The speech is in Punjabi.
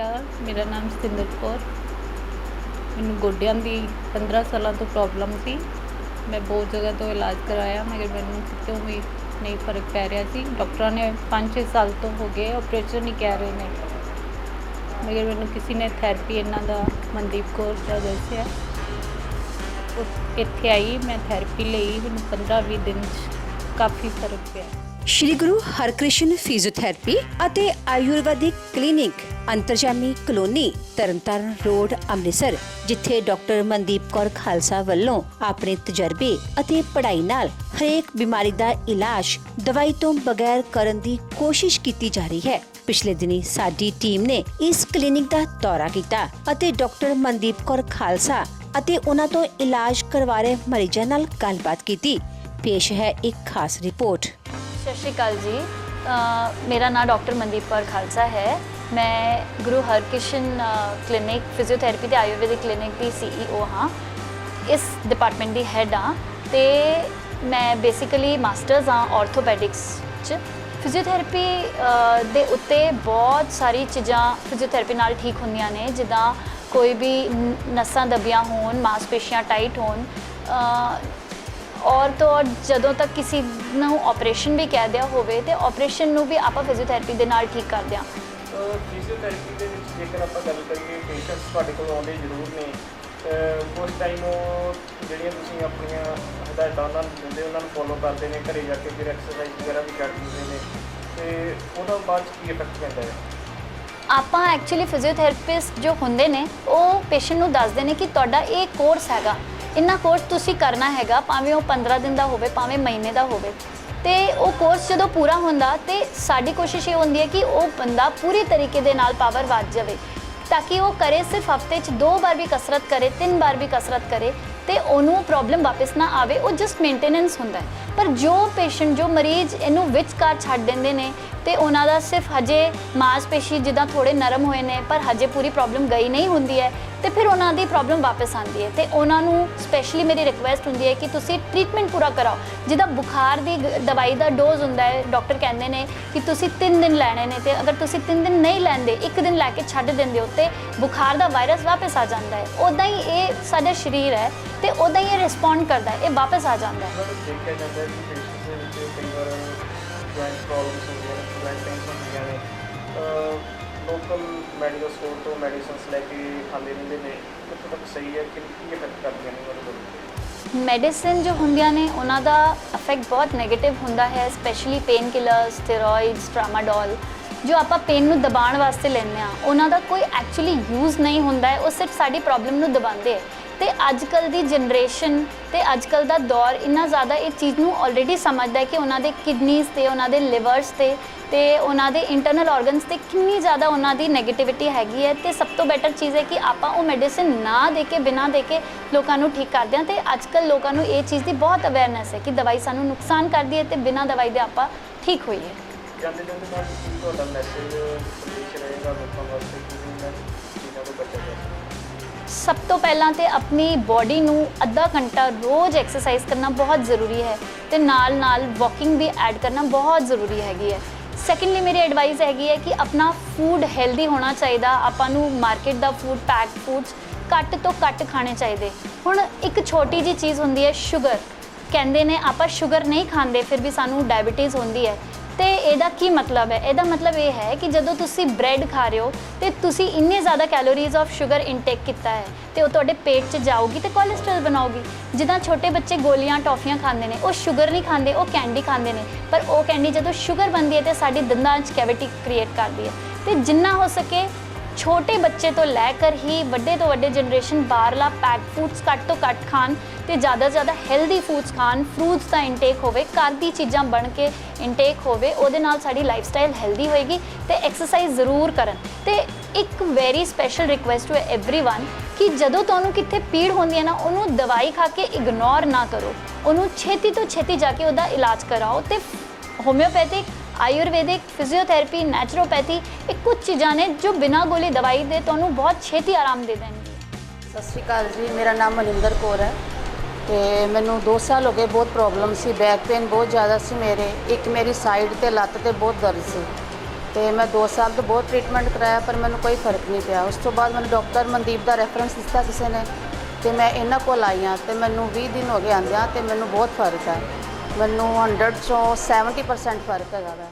ਅਕਾਲ ਮੇਰਾ ਨਾਮ ਸਤਿੰਦਰ ਕੌਰ। ਮੈਨੂੰ ਗੋਡਿਆਂ ਦੀ 15 ਸਾਲਾਂ ਤੋਂ ਪ੍ਰੋਬਲਮ ਸੀ। ਮੈਂ ਬਹੁਤ ਜਗ੍ਹਾ ਤੋਂ ਇਲਾਜ ਕਰਾਇਆ, ਮਗਰ ਮੈਨੂੰ ਕਿਤੇ ਵੀ ਨਹੀਂ ਫ਼ਰਕ ਪੈ ਰਿਹਾ ਸੀ। ਡਾਕਟਰਾਂ ਨੇ 5-6 ਸਾਲ ਤੋਂ ਹੋ ਗਏ ਆਪਰੇਸ਼ਨ ਨਹੀਂ ਕਹਿ ਰਹੇ ਨੇ। ਮਗਰ ਮੈਨੂੰ ਕਿਸੇ ਨੇ ਥੈਰੇਪੀ ਇਹਨਾਂ ਦਾ, ਮਨਦੀਪ ਕੌਰ ਦਾ ਦੱਸਿਆ। ਇੱਥੇ ਆਈ, ਮੈਂ ਥੈਰੇਪੀ ਲਈ। ਮੈਨੂੰ 15-20 ਦਿਨ 'ਚ ਕਾਫੀ ਫ਼ਰਕ ਪਿਆ। ਸ਼੍ਰੀ ਗੁਰੂ ਹਰਕ੍ਰਿਸ਼ਨ ਫਿਜ਼ੀਓਥੈਰੇਪੀ ਅਤੇ Ayurvedic clinic Antarjami colony Tarn Taran road, Amritsar, ਜਿੱਥੇ ਡਾਕਟਰ ਮਨਦੀਪ ਕੌਰ ਖਾਲਸਾ ਵੱਲੋਂ ਆਪਣੇ ਤਜਰਬੇ ਅਤੇ ਪੜ੍ਹਾਈ ਨਾਲ ਹਰੇਕ ਬਿਮਾਰੀ ਦਾ ਇਲਾਜ ਦਵਾਈ ਤੋਂ ਬਗੈਰ ਕਰਨ ਦੀ ਕੋਸ਼ਿਸ਼ ਕੀਤੀ ਜਾ ਰਹੀ ਹੈ। ਪਿਛਲੇ ਦਿਨੀ ਸਾਡੀ ਟੀਮ ਨੇ ਇਸ ਕਲੀਨਿਕ ਦਾ ਦੌਰਾ ਕੀਤਾ ਅਤੇ ਡਾਕਟਰ ਮਨਦੀਪ ਕੌਰ ਖਾਲਸਾ ਅਤੇ ਉਹਨਾਂ ਤੋਂ ਇਲਾਜ ਕਰਵਾ ਰਹੇ ਮਰੀਜ਼ਾਂ ਨਾਲ ਗੱਲਬਾਤ ਕੀਤੀ। ਪੇਸ਼ ਹੈ ਇੱਕ ਖਾਸ ਰਿਪੋਰਟ। ਸਤਿ ਸ਼੍ਰੀ ਅਕਾਲ ਜੀ। ਮੇਰਾ ਨਾਮ ਡਾਕਟਰ ਮਨਦੀਪ ਕੌਰ ਖਾਲਸਾ ਹੈ। ਮੈਂ ਗੁਰੂ ਹਰਕ੍ਰਿਸ਼ਨ ਕਲੀਨਿਕ ਫਿਜ਼ੀਓਥੈਰੇਪੀ ਤੇ ਆਯੁਰਵੈਦਿਕ ਕਲੀਨਿਕ ਦੀ ਸੀਈਓ ਹਾਂ। ਇਸ ਡਿਪਾਰਟਮੈਂਟ ਦੀ ਹੈਡ ਹਾਂ ਤੇ ਮੈਂ ਬੇਸਿਕਲੀ ਮਾਸਟਰਸ ਹਾਂ ਆਰਥੋਪੈਡਿਕਸ ਚ। ਫਿਜ਼ੀਓਥੈਰੇਪੀ ਦੇ ਉੱਤੇ ਬਹੁਤ ਸਾਰੀ ਚੀਜ਼ਾਂ ਫਿਜ਼ੀਓਥੈਰੇਪੀ ਨਾਲ ਠੀਕ ਹੁੰਦੀਆਂ ਨੇ। ਜਿੱਦਾਂ ਕੋਈ ਵੀ ਨ- ਨਸਾਂ ਦਬੀਆਂ ਹੋਣ, ਮਾਸਪੇਸ਼ੀਆਂ ਟਾਈਟ ਹੋਣ ਔਰ ਤੋਂ ਔਰ ਜਦੋਂ ਤੱਕ ਕਿਸੇ ਨੂੰ ਆਪਰੇਸ਼ਨ ਵੀ ਕਹਿ ਦਿਆ ਹੋਵੇ ਤੇ ਆਪਰੇਸ਼ਨ ਨੂੰ ਵੀ ਆਪਾਂ ਫਿਜ਼ੀਓਥੈਰੇਪੀ ਦੇ ਨਾਲ ਠੀਕ ਕਰਦੇ ਹਾਂ। ਫਿਜ਼ੀਓਥੈਰੇਪੀ ਦੇ ਵਿੱਚ ਜੇਕਰ ਆਪਾਂ ਗੱਲ ਕਰੀਏ ਪੇਸ਼ੈਂਟਸ ਤੁਹਾਡੇ ਕੋਲ ਆਉਂਦੇ ਜ਼ਰੂਰ ਨੇ। ਉਸ ਟਾਈਮ ਉਹ ਜਿਹੜੀਆਂ ਤੁਸੀਂ ਆਪਣੀਆਂ ਹਦਾਇਤਾਂ ਉਹਨਾਂ ਨੂੰ ਦਿੰਦੇ ਉਹਨਾਂ ਨੂੰ ਫੋਲੋ ਕਰਦੇ ਨੇ ਘਰੇ ਜਾ ਕੇ ਫਿਰ ਐਕਸਰਸਾਈਜ਼ ਵਗੈਰਾ ਵੀ ਕਰ ਦਿੰਦੇ ਨੇ। ਤੇ ਉਹਦਾ ਬਾਅਦ ਕੀ ਇਫੈਕਟ ਪੈਂਦਾ ਹੈ? ਆਪਾਂ ਐਕਚੁਅਲੀ ਫਿਜ਼ੀਓਥੈਰੇਪਿਸਟ ਜੋ ਹੁੰਦੇ ਨੇ ਉਹ ਪੇਸ਼ੈਂਟ ਨੂੰ ਦੱਸਦੇ ਨੇ ਕਿ ਤੁਹਾਡਾ ਇਹ ਕੋਰਸ ਹੈਗਾ। ਇੰਨਾ ਕੋਰਸ ਤੁਸੀਂ ਕਰਨਾ ਹੈਗਾ, ਭਾਵੇਂ ਉਹ 15 ਦਿਨ ਦਾ ਹੋਵੇ, ਭਾਵੇਂ ਮਹੀਨੇ ਦਾ ਹੋਵੇ, ਤੇ ਉਹ ਕੋਰਸ ਜਦੋਂ ਪੂਰਾ ਹੁੰਦਾ, ਤੇ ਸਾਡੀ ਕੋਸ਼ਿਸ਼ ਇਹ ਹੁੰਦੀ ਹੈ ਕਿ ਉਹ ਬੰਦਾ ਪੂਰੀ ਤਰੀਕੇ ਦੇ ਨਾਲ ਪਾਵਰ ਵੱਧ ਜਾਵੇ, ਤਾਂ ਕਿ ਉਹ ਕਰੇ ਸਿਰਫ ਹਫ਼ਤੇ 'ਚ ਦੋ ਵਾਰ ਵੀ ਕਸਰਤ ਕਰੇ, ਤਿੰਨ ਵਾਰ ਵੀ ਕਸਰਤ ਕਰੇ, ਤੇ ਉਹਨੂੰ ਪ੍ਰੋਬਲਮ ਵਾਪਸ ਨਾ ਆਵੇ, ਉਹ ਜਸਟ ਮੇਨਟੇਨੈਂਸ ਹੁੰਦਾ ਹੈ। ਪਰ ਜੋ ਪੇਸ਼ੈਂਟ ਜੋ ਮਰੀਜ਼ ਇਹਨੂੰ ਵਿਚਕਾਰ ਛੱਡ ਦਿੰਦੇ ਨੇ ਤੇ ਉਹਨਾਂ ਦਾ ਸਿਰਫ ਹਜੇ ਮਾਸਪੇਸ਼ੀ ਜਿੱਦਾਂ ਥੋੜੇ ਨਰਮ ਹੋਏ ਨੇ, ਪਰ ਹਜੇ ਪੂਰੀ ਪ੍ਰੋਬਲਮ ਗਈ ਨਹੀਂ ਹੁੰਦੀ ਹੈ ਤੇ ਫਿਰ ਉਹਨਾਂ ਦੀ ਪ੍ਰੋਬਲਮ ਵਾਪਸ ਆਉਂਦੀ ਹੈ ਤੇ ਉਹਨਾਂ ਨੂੰ ਸਪੈਸ਼ਲੀ ਮੇਰੀ ਰਿਕੁਐਸਟ ਹੁੰਦੀ ਹੈ ਕਿ ਤੁਸੀਂ ਟ੍ਰੀਟਮੈਂਟ ਪੂਰਾ ਕਰਾਓ। ਜਿੱਦਾਂ ਬੁਖਾਰ ਦੀ ਗ- ਦਵਾਈ ਦਾ ਡੋਜ਼ ਹੁੰਦਾ ਹੈ ਡਾਕਟਰ ਕਹਿੰਦੇ ਨੇ ਕਿ ਤੁਸੀਂ 3 ਦਿਨ ਲੈਣੇ ਨੇ ਤੇ ਅਗਰ ਤੁਸੀਂ 3 ਦਿਨ ਨਹੀਂ ਲੈਂਦੇ, ਇੱਕ ਦਿਨ ਲੈ ਕੇ ਛੱਡ ਦਿੰਦੇ ਹੋ ਤੇ ਬੁਖਾਰ ਦਾ ਵਾਇਰਸ ਵਾਪਸ ਆ ਜਾਂਦਾ ਹੈ। ਉਦਾਂ ਹੀ ਇਹ ਸਾਡਾ ਸਰੀਰ ਹੈ ਤੇ ਉਦਾਂ ਹੀ ਇਹ ਰਿਸਪੌਂਡ ਕਰਦਾ ਹੈ, ਇਹ ਵਾਪਸ ਆ ਜਾਂਦਾ ਹੈ। ਉਹਨਾਂ ਕਿ ਪੇਸ਼ੈਂਟਸ ਦੇ ਵਿੱਚ ਕਈ ਵਾਰ ਜੁਆਇੰਟ ਪ੍ਰੋਬਲਮਸ ਹੁੰਦੀਆਂ ਨੇ ਜੁਆਇੰਟ ਪੇਨਸ ਹੁੰਦੀਆਂ ਨੇ। ਲੋਕਲ ਮੈਡੀਕਲ ਸਟੋਰ ਤੋਂ ਮੈਡੀਸਿਨਸ ਲੈ ਕੇ ਖਾਂਦੇ ਰਹਿੰਦੇ ਨੇ। ਕਿੱਥੋਂ ਤੱਕ ਸਹੀ ਹੈ ਕਿ ਕੀ ਇਫੈਕਟ ਕਰਦੀਆਂ ਨੇ ਉਹਨਾਂ ਨੂੰ ਮੈਡੀਸਿਨ ਜੋ ਹੁੰਦੀਆਂ ਨੇ, ਉਹਨਾਂ ਦਾ ਇਫੈਕਟ ਬਹੁਤ 네ਗੇਟਿਵ ਹੁੰਦਾ ਹੈ specially pain killers steroids tramadol ਜੋ ਆਪਾਂ ਪੇਨ ਨੂੰ ਦਬਾਉਣ ਵਾਸਤੇ ਲੈਂਦੇ ਆ ਉਹਨਾਂ ਦਾ ਕੋਈ ਐਕਚੁਅਲੀ ਯੂਜ਼ ਨਹੀਂ ਹੁੰਦਾ ਹੈ, ਉਹ ਸਿਰਫ ਸਾਡੀ ਪ੍ਰੋਬਲਮ ਨੂੰ ਦਬਾਉਂਦੇ ਹੈ। ਤੇ ਅੱਜ ਕੱਲ ਦੀ ਜਨਰੇਸ਼ਨ ਤੇ ਅੱਜ ਕੱਲ ਦਾ ਦੌਰ ਇੰਨਾ ਜ਼ਿਆਦਾ ਇਹ ਚੀਜ਼ ਨੂੰ ਆਲਰੇਡੀ ਸਮਝਦਾ ਹੈ ਕਿ ਉਹਨਾਂ ਦੇ ਕਿਡਨੀਜ਼ ਤੇ, ਉਹਨਾਂ ਦੇ ਲਿਵਰਸ ਤੇ ਤੇ ਉਹਨਾਂ ਦੇ ਇੰਟਰਨਲ ਆਰਗਨਸ ਤੇ ਕਿੰਨੀ ਜ਼ਿਆਦਾ ਉਹਨਾਂ ਦੀ 네ਗੇਟਿਵਿਟੀ ਹੈਗੀ ਹੈ ਤੇ ਸਭ ਤੋਂ ਬੈਟਰ ਚੀਜ਼ ਹੈ ਕਿ ਆਪਾਂ ਉਹ ਮੈਡੀਸਿਨ ਨਾ ਦੇ ਕੇ, ਬਿਨਾਂ ਦੇ ਕੇ ਲੋਕਾਂ ਨੂੰ ਠੀਕ ਕਰਦੇ ਹਾਂ ਤੇ ਅੱਜ ਕੱਲ ਲੋਕਾਂ ਨੂੰ ਇਹ ਚੀਜ਼ ਦੀ ਬਹੁਤ ਅਵੇਅਰਨੈਸ ਹੈ ਕਿ ਦਵਾਈ ਸਾਨੂੰ ਨੁਕਸਾਨ ਕਰਦੀ ਹੈ ਤੇ ਬਿਨਾਂ ਦਵਾਈ ਦੇ ਆਪਾਂ ਠੀਕ ਹੋਈਏ। ਜਾਂਦੇ ਜਾਂਦੇ ਨਾਲ ਤੁਹਾਡਾ ਮੈਸੇਜ ਸੰਦੇਸ਼ ਰਹੇਗਾ ਲੋਕਾਂ ਵਾਸਤੇ ਕਿ ਇਹਨਾਂ ਤੋਂ ਬਚਿਆ ਸਭ ਤੋਂ ਪਹਿਲਾਂ ਤੇ ਆਪਣੀ ਬਾਡੀ ਨੂੰ ਅੱਧਾ ਘੰਟਾ ਰੋਜ਼ ਐਕਸਰਸਾਈਜ਼ ਕਰਨਾ ਬਹੁਤ ਜ਼ਰੂਰੀ ਹੈ ਤੇ ਨਾਲ ਨਾਲ ਵਾਕਿੰਗ ਵੀ ਐਡ ਕਰਨਾ ਬਹੁਤ ਜ਼ਰੂਰੀ ਹੈਗੀ ਹੈ। ਸੈਕੰਡਲੀ ਮੇਰੀ ਐਡਵਾਈਸ ਹੈਗੀ ਹੈ ਕਿ ਆਪਣਾ ਫੂਡ ਹੈਲਦੀ ਹੋਣਾ ਚਾਹੀਦਾ। ਆਪਾਂ ਨੂੰ ਮਾਰਕੀਟ ਦਾ ਫੂਡ ਪੈਕਡ ਫੂਡਸ ਘੱਟ ਤੋਂ ਘੱਟ ਖਾਣੇ ਚਾਹੀਦੇ। ਹੁਣ ਇੱਕ ਛੋਟੀ ਜੀ ਚੀਜ਼ ਹੁੰਦੀ ਹੈ ਸ਼ੂਗਰ ਕਹਿੰਦੇ ਨੇ ਆਪਾਂ ਸ਼ੂਗਰ ਨਹੀਂ ਖਾਂਦੇ, ਫਿਰ ਵੀ ਸਾਨੂੰ ਡਾਇਬੀਟੀਜ਼ ਹੁੰਦੀ ਹੈ। ਤੇ ਇਹਦਾ ਕੀ ਮਤਲਬ ਹੈ? ਇਹਦਾ ਮਤਲਬ ਇਹ ਹੈ ਕਿ ਜਦੋਂ ਤੁਸੀਂ ਬ੍ਰੈਡ ਖਾ ਰਹੇ ਹੋ ਤੇ ਤੁਸੀਂ ਇੰਨੇ ਜ਼ਿਆਦਾ ਕੈਲੋਰੀਜ਼ ਆਫ ਸ਼ੂਗਰ ਇਨਟੇਕ ਕੀਤਾ ਹੈ ਤੇ ਉਹ ਤੁਹਾਡੇ ਪੇਟ 'ਚ ਜਾਊਗੀ ਤੇ ਕੋਲੇਸਟ੍ਰੋਲ ਬਣਾਉਗੀ ਜਿੱਦਾਂ ਛੋਟੇ ਬੱਚੇ ਗੋਲੀਆਂ, ਟੌਫੀਆਂ ਖਾਂਦੇ ਨੇ, ਉਹ ਸ਼ੂਗਰ ਨਹੀਂ ਖਾਂਦੇ, ਉਹ ਕੈਂਡੀ ਖਾਂਦੇ ਨੇ। ਪਰ ਉਹ ਕੈਂਡੀ ਜਦੋਂ ਸ਼ੂਗਰ ਬਣਦੀ ਹੈ ਤੇ ਸਾਡੀ ਦੰਦਾਂ 'ਚ ਕੈਵਿਟੀ ਕ੍ਰੀਏਟ ਕਰਦੀ ਹੈ। ਤੇ ਜਿੰਨਾ ਹੋ ਸਕੇ ਛੋਟੇ ਬੱਚੇ ਤੋਂ ਲੈ ਕਰ ਹੀ ਵੱਡੇ ਤੋਂ ਵੱਡੇ ਜਨਰੇਸ਼ਨ ਬਾਹਰਲਾ ਪੈਕ ਫੂਡਸ ਘੱਟ ਤੋਂ ਘੱਟ ਖਾਣ ਤੇ ਜ਼ਿਆਦਾ ਤੋਂ ਜ਼ਿਆਦਾ ਹੈਲਦੀ ਫੂਡਸ ਖਾਣ ਫਰੂਟਸ ਦਾ ਇਨਟੇਕ ਹੋਵੇ ਘਰ ਦੀ ਚੀਜ਼ਾਂ ਬਣ ਕੇ ਇਨਟੇਕ ਹੋਵੇ ਉਹਦੇ ਨਾਲ ਸਾਡੀ ਲਾਈਫ ਸਟਾਈਲ ਹੈਲਦੀ ਹੋਏਗੀ ਤੇ ਐਕਸਰਸਾਈਜ਼ ਜ਼ਰੂਰ ਕਰਨ ਤੇ ਇੱਕ very special request to everyone ਕਿ ਜਦੋਂ ਤੁਹਾਨੂੰ ਕਿੱਥੇ ਪੀੜ ਹੁੰਦੀ ਹੈ ਨਾ ਉਹਨੂੰ ਦਵਾਈ ਖਾ ਕੇ ਇਗਨੋਰ ਨਾ ਕਰੋ ਉਹਨੂੰ ਛੇਤੀ ਤੋਂ ਛੇਤੀ ਜਾ ਕੇ ਉਹਦਾ ਇਲਾਜ ਕਰਾਓ ਤੇ ਹੋਮਿਓਪੈਥਿਕ ਆਯੁਰਵੈਦਿਕ, ਫਿਜ਼ੀਓਥੈਰੇਪੀ, ਨੈਚੁਰੋਪੈਥੀ, ਇਹ ਕੁਝ ਚੀਜ਼ਾਂ ਨੇ ਜੋ ਬਿਨਾਂ ਗੋਲੀ ਦਵਾਈ ਦੇ ਤੁਹਾਨੂੰ ਬਹੁਤ ਛੇਤੀ ਆਰਾਮ ਦੇ ਦੇਣਗੇ ਸਤਿ ਸ਼੍ਰੀ ਅਕਾਲ ਜੀ, ਮੇਰਾ ਨਾਮ ਮਨਿੰਦਰ ਕੌਰ ਹੈ ਤੇ ਮੈਨੂੰ 2 ਸਾਲ ਹੋ ਗਏ ਬਹੁਤ ਪ੍ਰੋਬਲਮ ਸੀ ਬੈਕ ਪੇਨ ਬਹੁਤ ਜ਼ਿਆਦਾ ਸੀ ਮੇਰੇ, ਇੱਕ ਮੇਰੀ ਸਾਈਡ ਤੇ ਲੱਤ ਤੇ ਬਹੁਤ ਦਰਦ ਸੀ ਤੇ ਮੈਂ 2 ਸਾਲ ਤੋਂ ਬਹੁਤ ਟ੍ਰੀਟਮੈਂਟ ਕਰਾਇਆ ਪਰ ਮੈਨੂੰ ਕੋਈ ਫ਼ਰਕ ਨਹੀਂ ਪਿਆ। ਉਸ ਤੋਂ ਬਾਅਦ ਮੈਨੂੰ ਡਾਕਟਰ ਮਨਦੀਪ ਦਾ ਰੈਫਰੈਂਸ ਦਿੱਤਾ ਕਿਸੇ ਨੇ ਤੇ ਮੈਂ ਇਹਨਾਂ ਕੋਲ ਆਈ ਹਾਂ ਤੇ ਮੈਨੂੰ 20 ਦਿਨ ਹੋ ਗਏ ਆਂਦਿਆਂ ਤੇ ਮੈਨੂੰ ਬਹੁਤ ਫ਼ਰਕ ਹੈ ਮੈਨੂੰ 100 ਚੋਂ 70% ਫ਼ਰਕ ਹੈਗਾ ਵਾ।